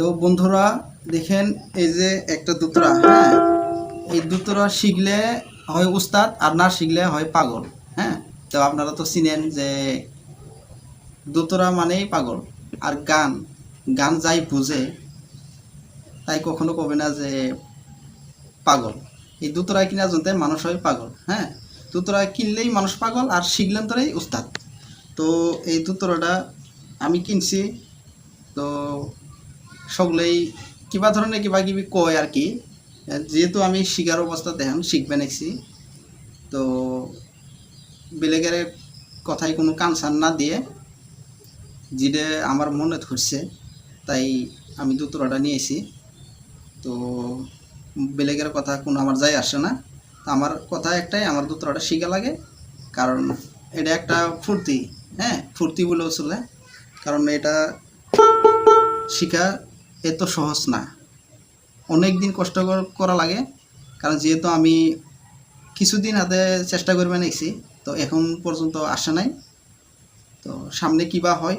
তো বন্ধুরা, দেখেন এই যে একটা দুতরা হ্যাঁ? এই দুতরা শিখলে হয় উস্তাদ আর না শিখলে হয় পাগল হ্যাঁ? তো আপনারা তো চিনেন যে দুতরা মানেই পাগল আর গান গান যাই বুঝে তাই কখনো কবে না যে পাগল। এই দুতরা কিনা জানতে মানুষ হয় পাগল হ্যাঁ? দুতরা কিনলেই মানুষ পাগল আর শিখলেন তোরাই উস্তাদ। তো এই দুতরাটা আমি কিনছি সকলেই কিবা ধরনের কিবা কিবি কয় আর কি। যেহেতু আমি শিকার অবস্থা দেখান শিখবে নাইছি তো বেলেগের কথায় কোনো কানসান না দিয়ে যেটা আমার মনে ধরছে তাই আমি দুতরাটা নিয়েছি তো বেলেগের কথা কোনো আমার যাই আসে না। আমার কথা একটাই আমার দুতরাটা শিখা লাগে কারণ এটা একটা ফুর্তি হ্যাঁ ফুর্তি বলেও চলে কারণ এটা শিখা এত সহজ না। অনেক দিন কষ্ট করা লাগে, কারণ যেহেতু আমি কিছুদিন হাতে চেষ্টা করবে নিয়েছি তো এখন পর্যন্ত আসে নাই। তো সামনে কিবা হয়